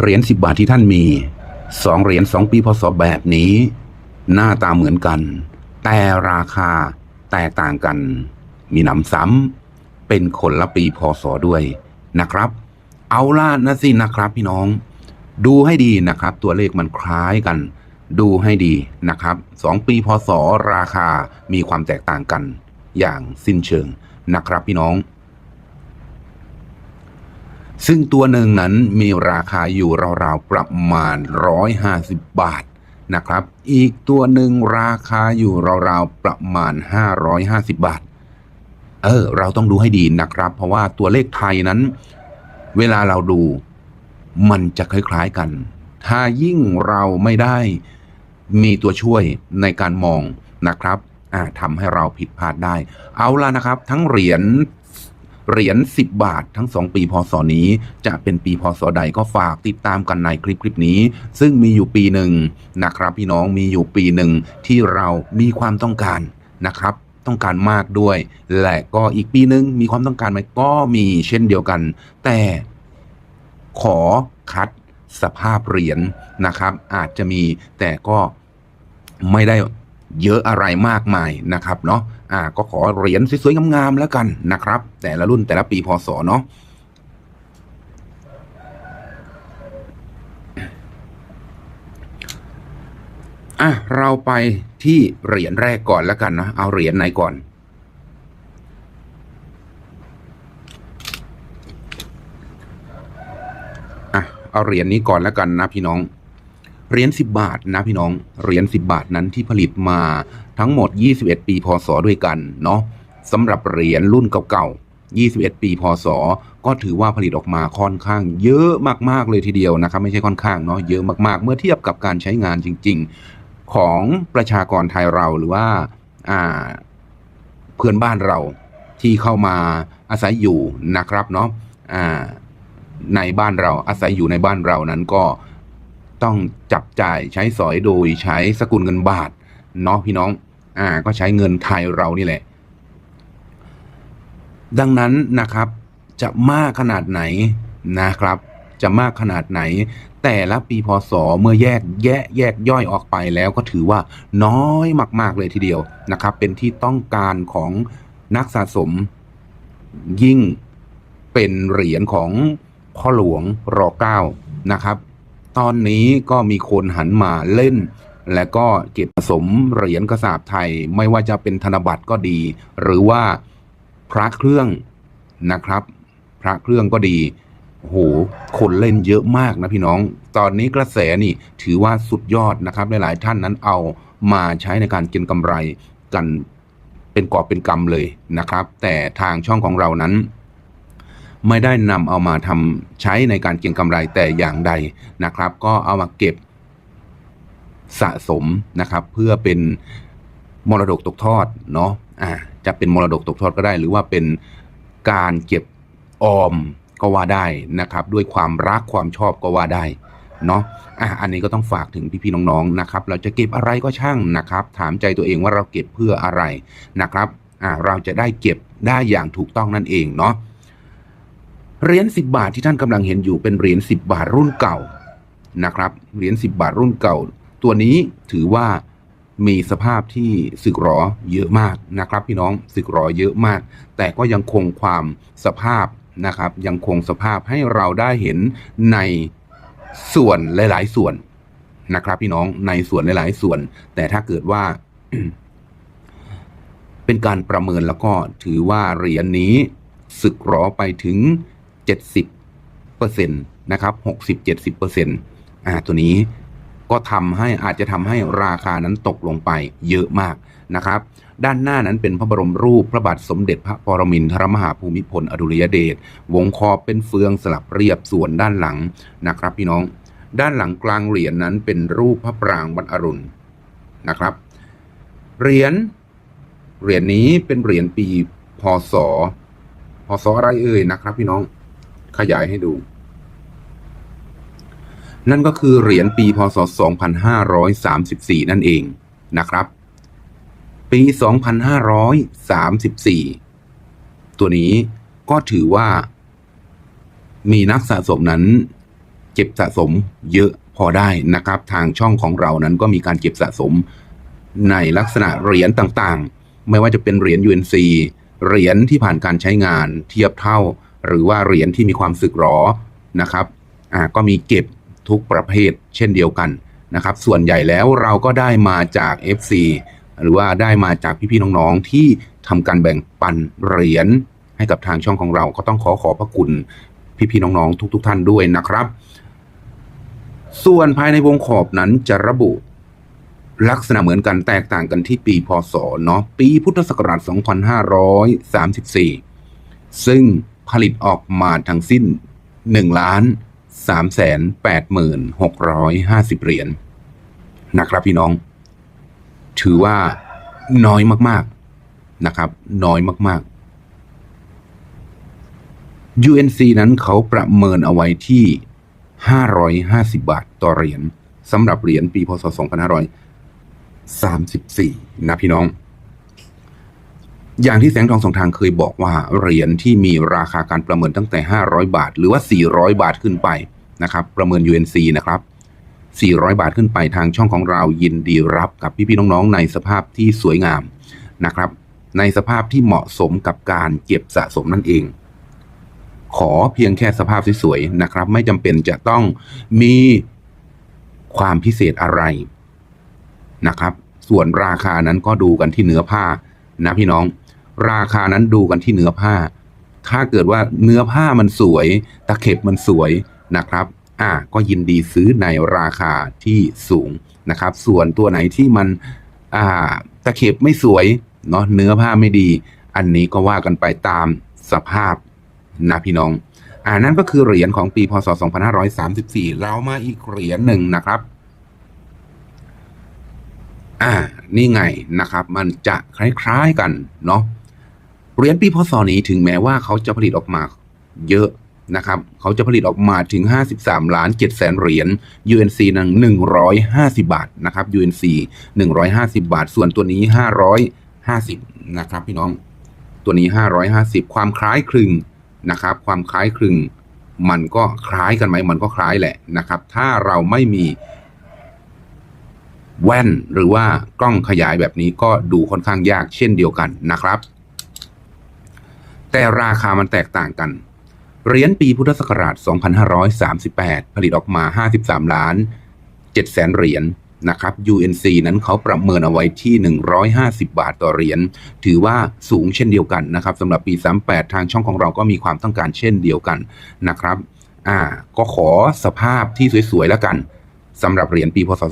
เหรียญสิบบาทที่ท่านมีสองเหรียญสองปีพศแบบนี้ หน้าตาเหมือนกัน แต่ราคาแตกต่างกัน มีหนำซ้ำเป็นคนละปีพศด้วยนะครับ เอาล่ะนะสินะครับ พี่น้อง ดูให้ดีนะครับ ตัวเลขมันคล้ายกัน ดูให้ดีนะครับสองปีพศราคามีความแตกต่างกัน อย่างสิ้นเชิงนะครับพี่น้อง ซึ่งตัวหนึ่งนั้นมีราคาอยู่ราวๆประมาณ 150 บาทนะครับ อีกตัวหนึ่งราคาอยู่ราวๆประมาณ 550 บาท เออ เราต้องดูให้ดีนะครับ เพราะว่าตัวเลขไทยนั้น เวลาเราดู มันจะคล้ายๆกัน ถ้ายิ่งเราไม่ได้มีตัวช่วยในการมองนะครับอ่าทำให้เราผิดพลาดได้ เอาล่ะนะครับ ทั้งเหรียญ เหรียญ10 บาททั้ง 2 ปีพศนี้ จะเป็นปีพศใดก็ฝากติดตามกันในคลิปคลิปนี้ ซึ่งมีอยู่ปีหนึ่งนะครับ พี่น้องมีอยู่ปีหนึ่งที่เรามีความต้องการนะครับต้องการมากด้วย และก็อีกปีหนึ่งมีความต้องการไหมก็มีเช่นเดียวกัน แต่ขอคัดสภาพเหรียญนะครับ อาจจะมีแต่ก็ไม่ได้ เยอะอะไรมากมายนะครับเนาะอ่าก็ขอเหรียญสวยๆงามๆแล้วกันนะครับ แต่ละรุ่นแต่ละปีพศเนาะอะเราไปที่เหรียญแรกก่อนแล้วกันนะเอาเหรียญไหนก่อน อะเอาเหรียญนี้ก่อนแล้วกันนะพี่น้อง เหรียญ10 บาทนะพี่น้อง เหรียญ10 บาทนั้นที่ผลิตมาทั้งหมด 21 ปีพศด้วยกันเนาะสำหรับเหรียญรุ่นเก่าๆ 21 ปีพศ ก็ถือว่าผลิตออกมาค่อนข้างเยอะมากๆเลยทีเดียวนะครับ ไม่ใช่ค่อนข้างเนาะเยอะมากๆ เมื่อเทียบกับการใช้งานจริง ๆ ของประชากรไทยเราหรือว่าอ่าเพื่อนบ้านเราที่เข้ามาอาศัยอยู่นะครับเนาะอ่าในบ้านเราอาศัยอยู่ในบ้านเรานั้นก็ ต้องจับจ่ายใช้สอยโดยใช้สกุลเงินบาทเนาะพี่น้อง อ่า ก็ใช้เงินไทยเรานี่แหละ ดังนั้นนะครับ จะมากขนาดไหนนะครับ จะมากขนาดไหน แต่ละปีพศเมื่อแยกแยะแยกย่อยออกไปแล้วก็ถือว่าน้อยมาก ๆ เลยทีเดียวนะครับ เป็นที่ต้องการของนักสะสม ยิ่งเป็นเหรียญของพ่อหลวงรอเก้านะครับ ตอนนี้ก็มีคนหันมาเล่น และก็เก็บสะสมเหรียญกระสาบไทย ไม่ว่าจะเป็นธนบัตรก็ดี หรือว่าพระเครื่องนะครับ พระเครื่องก็ดีโอ้โหคนเล่นเยอะมากนะพี่น้อง ตอนนี้กระแสนี่ถือว่าสุดยอดนะครับหลายๆท่านนั้นเอามาใช้ในการเก็งกำไรกันเป็นกอบเป็นกำเลยนะครับ แต่ทางช่องของเรานั้น ไม่ได้นำเอามาทำใช้ในการเก็งกำไรแต่อย่างใดนะครับ ก็เอามาเก็บสะสมนะครับ เพื่อเป็นมรดกตกทอดเนาะอ่าจะเป็นมรดกตกทอดก็ได้ หรือว่าเป็นการเก็บออมก็ว่าได้นะครับ ด้วยความรักความชอบก็ว่าได้เนาะอะอันนี้ก็ต้องฝากถึงพี่ๆน้องๆนะครับ เราจะเก็บอะไรก็ช่างนะครับ ถามใจตัวเองว่าเราเก็บเพื่ออะไรนะครับอ่าเราจะได้เก็บได้อย่างถูกต้องนั่นเองเนาะ เหรียญ10 บาทที่ท่านกำลังเห็นอยู่เป็นเหรียญ10 บาทรุ่นเก่านะครับเหรียญ10 บาทรุ่นเก่า ตัวนี้ถือว่ามีสภาพที่สึกหรอเยอะมากนะครับ พี่น้องสึกหรอเยอะมาก แต่ก็ยังคงความสภาพนะครับ ยังคงสภาพให้เราได้เห็นในส่วนหลาย ๆ ส่วนนะครับ พี่น้องในส่วนหลาย ๆ ส่วน แต่ถ้าเกิดว่า เป็นการประเมินแล้วก็ถือว่าเหรียญนี้สึกหรอไปถึง 70เปอร์เซ็นต์นะครับ60 70เปอร์เซ็นต์อ่าตัวนี้ก็ทำให้อาจจะทำให้ราคานั้นตกลงไปเยอะมากนะครับ ด้านหน้านั้นเป็นพระบรมรูปพระบาทสมเด็จพระปรมินทรมหาภูมิพลอดุลยเดชวงคอเป็นเฟืองสลับเรียบส่วนด้านหลังนะครับ พี่น้อง ด้านหลังกลางเหรียญนั้นเป็นรูปพระปรางบรรอรุณนะครับ เหรียญเหรียญนี้เป็นเหรียญปีพศพศอะไรเอ่ยนะครับ พี่น้อง ขยายให้ดู นั่นก็คือเหรียญปีพศ 2534 นั่นเองนะครับ ปี 2534 ตัวนี้ก็ถือว่า มีนักสะสมนั้น เก็บสะสมเยอะพอได้นะครับ ทางช่องของเรานั้นก็มีการเก็บสะสมในลักษณะเหรียญต่างๆ ไม่ว่าจะเป็นเหรียญ UNC เหรียญที่ผ่านการใช้งานเทียบเท่า หรือว่าเหรียญที่มีความสึกหรอนะครับอ่าก็มีเก็บทุกประเภทเช่นเดียวกันนะครับ ส่วนใหญ่แล้วเราก็ได้มาจาก FC หรือว่าได้มาจากพี่ๆน้องๆที่ทำการแบ่งปันเหรียญให้กับทางช่องของเราก็ต้องขอขอบพระคุณพี่ๆน้องๆทุก ๆ ท่านด้วยนะครับ ส่วนภายในวงขอบนั้นจะระบุลักษณะเหมือนกันแตกต่างกันที่ปีพศเนาะปีพุทธศักราช 2534 ซึ่ง ผลิตออกมาทั้งสิ้น 1 ล้าน3แสน8หมื่น650 เหรียญนะครับพี่น้อง ถือว่าน้อยมากๆนะครับ น้อยมาก ๆ UNC นั้นเขาประเมินเอาไว้ที่ 550 บาทต่อเหรียญสำหรับเหรียญปีพศ 2534 นะพี่น้อง อย่างที่แสงทองสองทางเคยบอกว่าเหรียญที่มีราคาการประเมินตั้งแต่ 500 บาท หรือว่า 400 บาทขึ้นไปนะครับประเมิน UNC นะครับ 400 บาทขึ้นไปทางช่องของเรายินดีรับกับพี่ๆน้องๆ ในสภาพที่สวยงามนะครับ ในสภาพที่เหมาะสมกับการเก็บสะสมนั่นเอง ขอเพียงแค่สภาพสวยๆนะครับ ไม่จำเป็นจะต้องมีความพิเศษอะไรนะครับ ส่วนราคานั้นก็ดูกันที่เนื้อผ้านะพี่น้อง ราคานั้นดูกันที่เนื้อผ้า ถ้าเกิดว่าเนื้อผ้ามันสวย ตะเข็บมันสวยนะครับ อ่าก็ยินดีซื้อในราคาที่สูงนะครับ ส่วนตัวไหนที่มันอ่าตะเข็บไม่สวยเนาะเนื้อผ้าไม่ดี อันนี้ก็ว่ากันไปตามสภาพนะพี่น้อง อ่านั่นก็คือเหรียญของปีพศ 2534 เรามาอีกเหรียญหนึ่งนะครับ อ่า นี่ไงนะครับ มันจะคล้ายๆกันเนาะ เหรียญปีพศนี้ถึงแม้ว่าเขาจะผลิตออกมาเยอะนะครับ เขาจะผลิตออกมาถึง 53 ล้าน7แสนเหรียญ UNC นั้น150 บาทนะครับ UNC 150 บาท ส่วนตัวนี้ 550 นะครับพี่น้อง ตัวนี้ 550 ความคล้ายคลึงนะครับ ความคล้ายคลึง มันก็คล้ายกันไหม มันก็คล้ายแหละนะครับ ถ้าเราไม่มีแว่นหรือว่ากล้องขยายแบบนี้ก็ดูค่อนข้างยากเช่นเดียวกันนะครับ แต่ราคามันแตกต่างกัน เหรียญปีพุทธศักราช 2538 ผลิตออกมา 53 ล้าน7แสนเหรียญนะครับ UNC นั้นเขาประเมินเอาไว้ที่ 150 บาทต่อเหรียญ ถือว่าสูงเช่นเดียวกันนะครับสำหรับปี 38 ทางช่องของเราก็มีความต้องการเช่นเดียวกันนะครับ อ่า ก็ขอสภาพที่สวยๆแล้วกัน สำหรับเหรียญปีพศ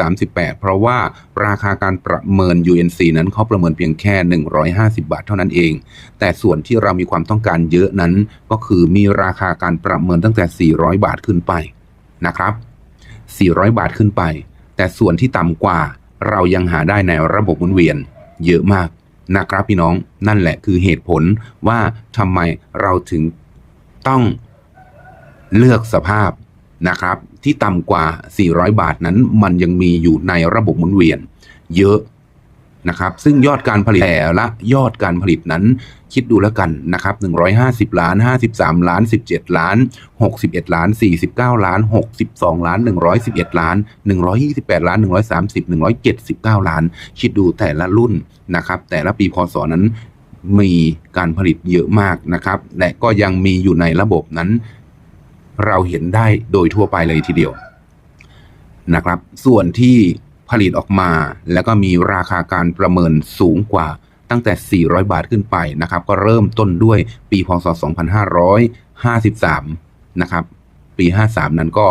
2538 เพราะว่าราคาการประเมิน UNC นั้นเขาประเมินเพียงแค่ 150 บาทเท่านั้นเอง แต่ส่วนที่เรามีความต้องการเยอะนั้นก็คือมีราคาการประเมินตั้งแต่ 400 บาทขึ้นไปนะครับ 400 บาทขึ้นไป แต่ส่วนที่ต่ำกว่าเรายังหาได้ในระบบหมุนเวียนเยอะมากนะครับพี่น้องนั่นแหละคือเหตุผลว่าทำไมเราถึงต้องเลือกสภาพ นะครับ ที่ต่ำกว่า 400 บาทนั้น มันยังมีอยู่ในระบบหมุนเวียน เยอะนะครับ ซึ่งยอดการผลิตแต่ละยอดการผลิตนั้นคิดดูแล้วกันนะครับ 150 ล้าน 53 ล้าน 17 ล้าน 61 ล้าน 49 ล้าน 62 ล้าน 111 ล้าน 128 ล้าน 130 179 ล้าน คิดดูแต่ละรุ่นนะครับ แต่ละปีพศนั้นมีการผลิตเยอะมากนะครับ และก็ยังมีอยู่ในระบบนั้น เราเห็นได้โดยทั่วไปเลยทีเดียวนะครับ ส่วนที่ผลิตออกมาแล้วก็มีราคาการประเมินสูงกว่าตั้งแต่ 400 บาทขึ้นไปนะครับ ก็เริ่มต้นด้วยปีพศ 2553 นะครับ ปี 53 นั้นก็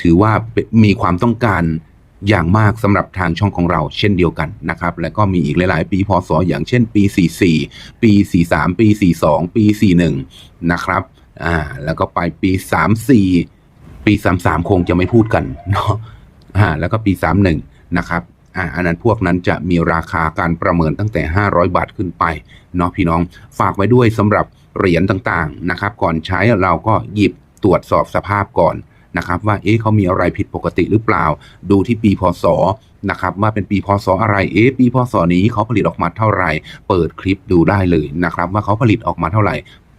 ถือว่ามีความต้องการอย่างมากสำหรับทางช่องของเราเช่นเดียวกันนะครับ และก็มีอีกหลาย ๆ ปีพศอย่างเช่นปี 44 ปี 43 ปี 42 ปี 41 นะครับ อ่า แล้วก็ไปปี34ปี33คงจะไม่พูดกันเนาะอ่า แล้วก็ปี31นะครับอ่าอันนั้นพวกนั้นจะมีราคาการประเมินตั้งแต่ 500 บาทขึ้นไปเนาะพี่น้องฝากไว้ด้วยสำหรับเหรียญต่างๆนะครับ ก่อนใช้เราก็หยิบตรวจสอบสภาพก่อนนะครับ ว่าเอ๊ะเขามีอะไรผิดปกติหรือเปล่า ดูที่ปีพศนะครับว่าเป็นปีพศอะไรเอ๊ะปีพศนี้เขาผลิตออกมาเท่าไหร่ เปิดคลิปดูได้เลยนะครับ ว่าเขาผลิตออกมาเท่าไหร่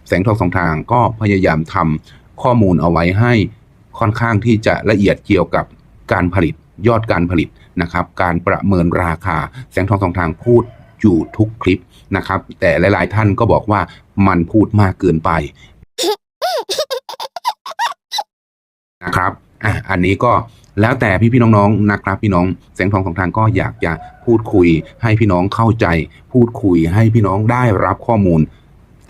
แสงทองสองทางก็พยายามทำข้อมูลเอาไว้ให้ค่อนข้างที่จะละเอียดเกี่ยวกับการผลิตยอดการผลิตนะครับ การประเมินราคา แสงทองสองทางพูดอยู่ทุกคลิปนะครับ แต่หลายๆท่านก็บอกว่ามันพูดมากเกินไปนะครับอะอันนี้ก็แล้วแต่พี่พี่น้องๆนะครับ พี่น้องแสงทองของทางก็อยากจะพูดคุยให้พี่น้องเข้าใจ พูดคุยให้พี่น้องได้รับข้อมูล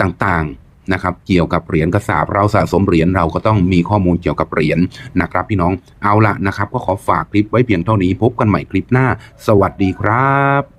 ต่างๆ นะครับเกี่ยวกับเหรียญกระสาบเราสะสมเหรียญเราก็ต้องมีข้อมูลเกี่ยวกับเหรียญนะครับพี่น้องเอาละนะครับ ก็ขอฝากคลิปไว้เพียงเท่านี้พบกันใหม่คลิปหน้า สวัสดีครับ